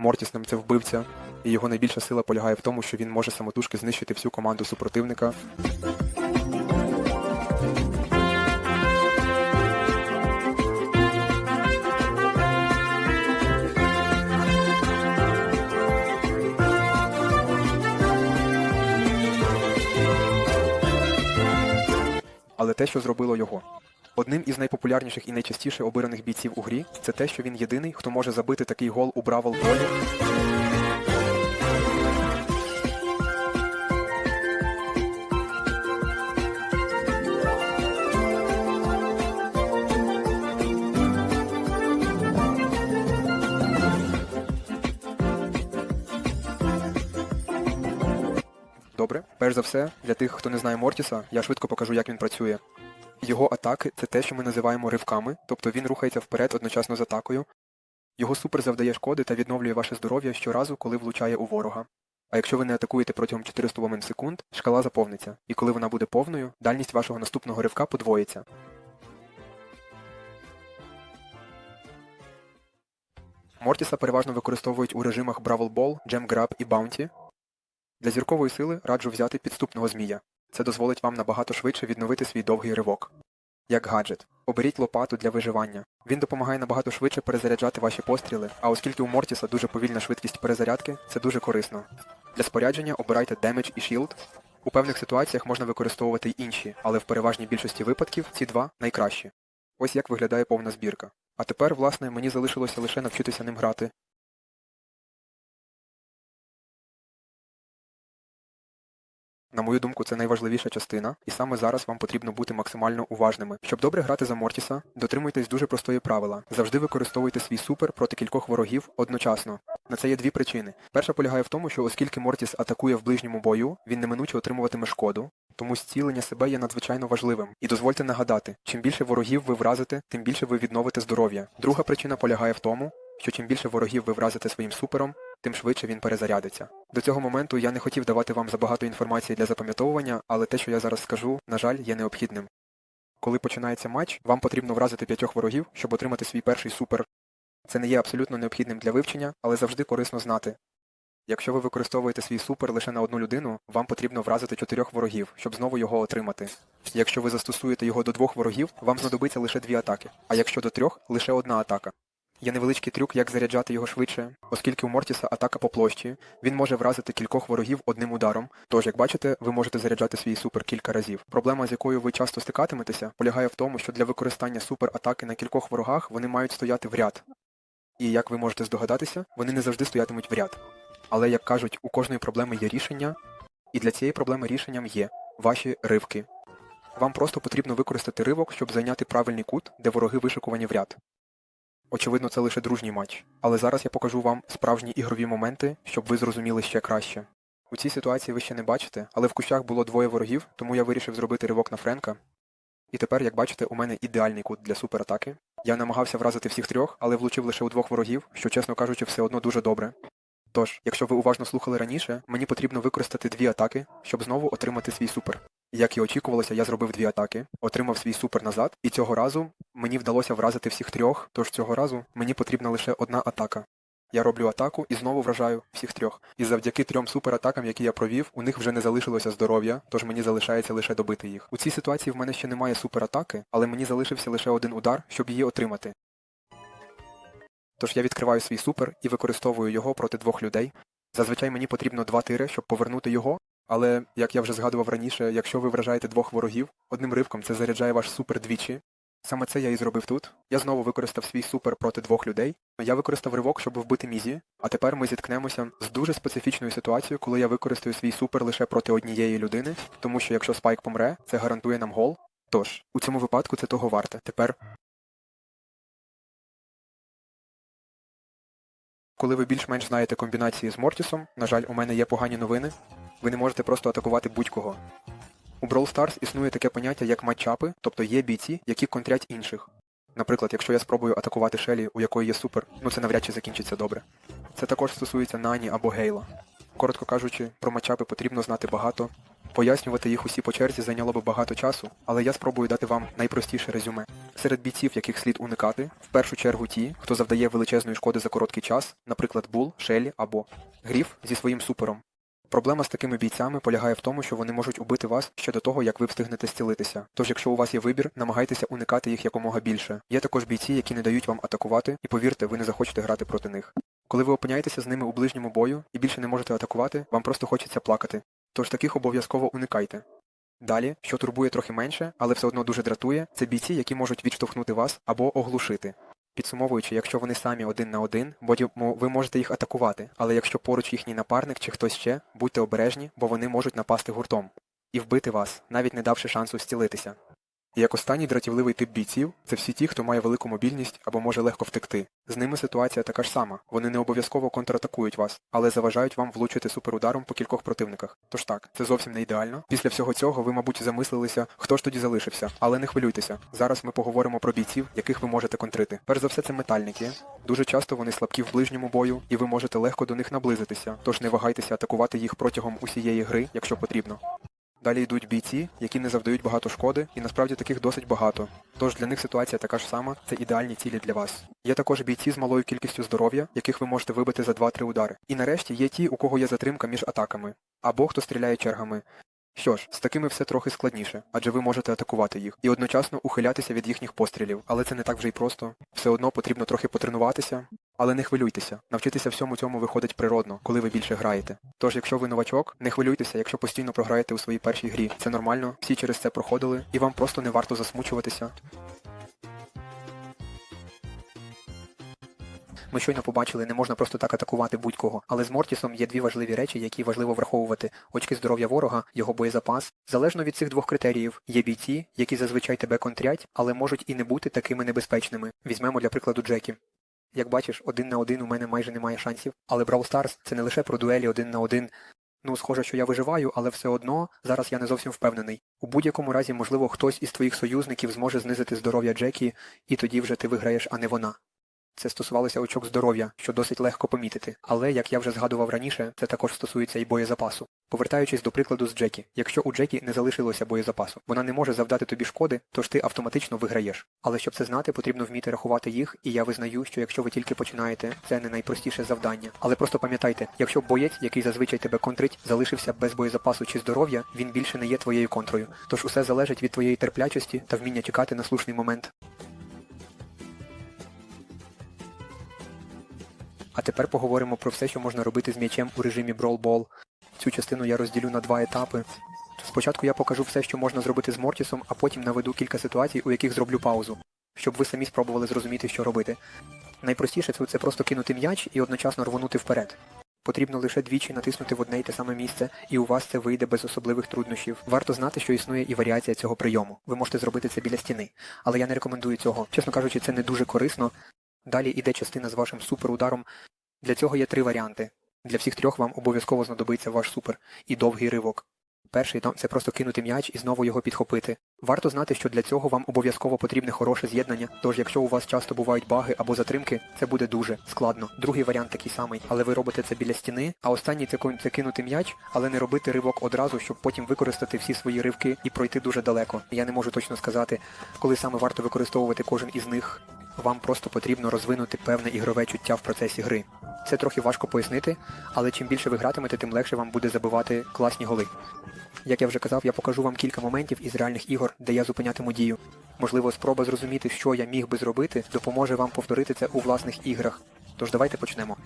Мортісним це вбивця, і його найбільша сила полягає в тому, що він може самотужки знищити всю команду супротивника. Але те, що зробило його. Одним із найпопулярніших і найчастіше обираних бійців у грі це те, що він єдиний, хто може забити такий гол у Бравл Болі. Добре, перш за все, для тих, хто не знає Мортіса, я швидко покажу, як він працює. Його атаки це те, що ми називаємо ривками, тобто він рухається вперед одночасно з атакою. Його супер завдає шкоди та відновлює ваше здоров'я щоразу, коли влучає у ворога. А якщо ви не атакуєте протягом 400 момент секунд, шкала заповниться, і коли вона буде повною, дальність вашого наступного ривка подвоїться. Мортіса переважно використовують у режимах Бравл Ball, Jam Grab і Bounty. Для зіркової сили раджу взяти підступного змія. Це дозволить вам набагато швидше відновити свій довгий ривок. Як гаджет, оберіть лопату для виживання. Він допомагає набагато швидше перезаряджати ваші постріли, а оскільки у Мортіса дуже повільна швидкість перезарядки, це дуже корисно. Для спорядження обирайте Damage і Shield. У певних ситуаціях можна використовувати й інші, але в переважній більшості випадків ці два найкращі. Ось як виглядає повна збірка. А тепер, власне, мені залишилося лише навчитися ним грати. На мою думку, це найважливіша частина, і саме зараз вам потрібно бути максимально уважними. Щоб добре грати за Мортіса, дотримуйтесь дуже простої правила. Завжди використовуйте свій супер проти кількох ворогів одночасно. На це є дві причини. Перша полягає в тому, що оскільки Мортіс атакує в ближньому бою, він неминуче отримуватиме шкоду, тому зцілення себе є надзвичайно важливим. І дозвольте нагадати, чим більше ворогів ви вразите, тим більше ви відновите здоров'я. Друга причина полягає в тому, що чим більше ворогів ви вразите своїм супером, тим швидше він перезарядиться. До цього моменту я не хотів давати вам забагато інформації для запам'ятовування, але те, що я зараз скажу, на жаль, є необхідним. Коли починається матч, вам потрібно вразити п'ятьох ворогів, щоб отримати свій перший супер. Це не є абсолютно необхідним для вивчення, але завжди корисно знати. Якщо ви використовуєте свій супер лише на одну людину, вам потрібно вразити чотирьох ворогів, щоб знову його отримати. Якщо ви застосуєте його до двох ворогів, вам знадобиться лише дві атаки, а якщо до трьох лише одна атака. Є невеличкий трюк, як заряджати його швидше, оскільки у Мортіса атака по площі, він може вразити кількох ворогів одним ударом. Тож, як бачите, ви можете заряджати свій супер кілька разів. Проблема, з якою ви часто стикатиметеся, полягає в тому, що для використання супер атаки на кількох ворогах вони мають стояти в ряд. І як ви можете здогадатися, вони не завжди стоятимуть в ряд. Але, як кажуть, у кожної проблеми є рішення, і для цієї проблеми рішенням є ваші ривки. Вам просто потрібно використати ривок, щоб зайняти правильний кут, де вороги вишикувані в ряд. Очевидно, це лише дружній матч, але зараз я покажу вам справжні ігрові моменти, щоб ви зрозуміли ще краще. У цій ситуації ви ще не бачите, але в кущах було двоє ворогів, тому я вирішив зробити ривок на Френка. І тепер, як бачите, у мене ідеальний кут для суператаки. Я намагався вразити всіх трьох, але влучив лише у двох ворогів, що, чесно кажучи, все одно дуже добре. Тож, якщо ви уважно слухали раніше, мені потрібно використати дві атаки, щоб знову отримати свій супер. Як і очікувалося, я зробив дві атаки, отримав свій супер назад, і цього разу мені вдалося вразити всіх трьох, тож цього разу мені потрібна лише одна атака. Я роблю атаку і знову вражаю всіх трьох. І завдяки трьом суператакам, які я провів, у них вже не залишилося здоров'я, тож мені залишається лише добити їх. У цій ситуації в мене ще немає суператаки, але мені залишився лише один удар, щоб її отримати. Тож я відкриваю свій супер і використовую його проти двох людей. Зазвичай мені потрібно два тири, щоб повернути його, але, як я вже згадував раніше, якщо ви вражаєте двох ворогів, одним ривком це заряджає ваш супер двічі. Саме це я і зробив тут. Я знову використав свій супер проти двох людей. Я використав ривок, щоб вбити Мізі, а тепер ми зіткнемося з дуже специфічною ситуацією, коли я використаю свій супер лише проти однієї людини, тому що якщо Спайк помре, це гарантує нам гол. Тож, у цьому випадку це того варте. Тепер. Коли ви більш-менш знаєте комбінації з Мортісом, на жаль, у мене є погані новини. Ви не можете просто атакувати будь-кого. У Brawl Stars існує таке поняття, як матчапи, тобто є бійці, які контрять інших. Наприклад, якщо я спробую атакувати Шелі, у якої є супер, ну це навряд чи закінчиться добре. Це також стосується Нані або Гейла. Коротко кажучи, про матчапи потрібно знати багато, Пояснювати їх усі по черзі зайняло би багато часу, але я спробую дати вам найпростіше резюме. Серед бійців, яких слід уникати, в першу чергу ті, хто завдає величезної шкоди за короткий час, наприклад, Бул, Шелі або Гріф зі своїм супером. Проблема з такими бійцями полягає в тому, що вони можуть убити вас ще до того, як ви встигнете зцілитися. Тож, якщо у вас є вибір, намагайтеся уникати їх якомога більше. Є також бійці, які не дають вам атакувати, і повірте, ви не захочете грати проти них. Коли ви опиняєтеся з ними у ближньому бою і більше не можете атакувати, вам просто хочеться плакати. Тож таких обов'язково уникайте. Далі, що турбує трохи менше, але все одно дуже дратує, це бійці, які можуть відштовхнути вас або оглушити. Підсумовуючи, якщо вони самі один на один, бо ви можете їх атакувати, але якщо поруч їхній напарник чи хтось ще, будьте обережні, бо вони можуть напасти гуртом і вбити вас, навіть не давши шансу зцілитися. Як останній дратівливий тип бійців це всі ті, хто має велику мобільність або може легко втекти. З ними ситуація така ж сама. Вони не обов'язково контратакують вас, але заважають вам влучити суперударом по кількох противниках. Тож так, це зовсім не ідеально. Після всього цього ви, мабуть, замислилися, хто ж тоді залишився. Але не хвилюйтеся. Зараз ми поговоримо про бійців, яких ви можете контрити. Перш за все, це метальники. Дуже часто вони слабкі в ближньому бою, і ви можете легко до них наблизитися. Тож не вагайтеся атакувати їх протягом усієї гри, якщо потрібно. Далі йдуть бійці, які не завдають багато шкоди, і насправді таких досить багато. Тож для них ситуація така ж сама, це ідеальні цілі для вас. Є також бійці з малою кількістю здоров'я, яких ви можете вибити за 2-3 удари. І нарешті є ті, у кого є затримка між атаками, або хто стріляє чергами. Що ж, з такими все трохи складніше, адже ви можете атакувати їх і одночасно ухилятися від їхніх пострілів, але це не так вже й просто. Все одно потрібно трохи потренуватися, але не хвилюйтеся. Навчитися всьому цьому виходить природно, коли ви більше граєте. Тож, якщо ви новачок, не хвилюйтеся, якщо постійно програєте у своїй першій грі. Це нормально, всі через це проходили, і вам просто не варто засмучуватися. Ми щойно побачили, не можна просто так атакувати будь-кого, але з Мортісом є дві важливі речі, які важливо враховувати: очки здоров'я ворога, його боєзапас. Залежно від цих двох критеріїв, є бійці, які зазвичай тебе контрять, але можуть і не бути такими небезпечними. Візьмемо для прикладу Джекі. Як бачиш, один на один у мене майже немає шансів, але Brawl Stars – це не лише про дуелі один на один. Ну, схоже, що я виживаю, але все одно зараз я не зовсім впевнений. У будь-якому разі, можливо, хтось із твоїх союзників зможе знизити здоров'я Джекі, і тоді вже ти виграєш, а не вона. Це стосувалося очок здоров'я, що досить легко помітити. Але, як я вже згадував раніше, це також стосується і боєзапасу. Повертаючись до прикладу з Джекі, якщо у Джекі не залишилося боєзапасу, вона не може завдати тобі шкоди, тож ти автоматично виграєш. Але щоб це знати, потрібно вміти рахувати їх, і я визнаю, що якщо ви тільки починаєте, це не найпростіше завдання. Але просто пам'ятайте, якщо боєць, який зазвичай тебе контрить, залишився без боєзапасу чи здоров'я, він більше не є твоєю контрою. Тож усе залежить від твоєї терплячості та вміння чекати на слушний момент. А тепер поговоримо про все, що можна робити з м'ячем у режимі Ball. Цю частину я розділю на два етапи. Спочатку я покажу все, що можна зробити з Мортісом, а потім наведу кілька ситуацій, у яких зроблю паузу, щоб ви самі спробували зрозуміти, що робити. Найпростіше це просто кинути м'яч і одночасно рвонути вперед. Потрібно лише двічі натиснути в одне й те саме місце, і у вас це вийде без особливих труднощів. Варто знати, що існує і варіація цього прийому. Ви можете зробити це біля стіни. Але я не рекомендую цього. Чесно кажучи, це не дуже корисно. Далі йде частина з вашим суперударом. Для цього є три варіанти. Для всіх трьох вам обов'язково знадобиться ваш супер і довгий ривок. Перший це просто кинути м'яч і знову його підхопити. Варто знати, що для цього вам обов'язково потрібне хороше з'єднання, тож якщо у вас часто бувають баги або затримки, це буде дуже складно. Другий варіант такий самий, але ви робите це біля стіни, а останній це, це кинути м'яч, але не робити ривок одразу, щоб потім використати всі свої ривки і пройти дуже далеко. Я не можу точно сказати, коли саме варто використовувати кожен із них. Вам просто потрібно розвинути певне ігрове чуття в процесі гри. Це трохи важко пояснити, але чим більше ви гратимете, тим легше вам буде забивати класні голи. Як я вже казав, я покажу вам кілька моментів із реальних ігор, де я зупинятиму дію. Можливо, спроба зрозуміти, що я міг би зробити, допоможе вам повторити це у власних іграх. Тож давайте почнемо.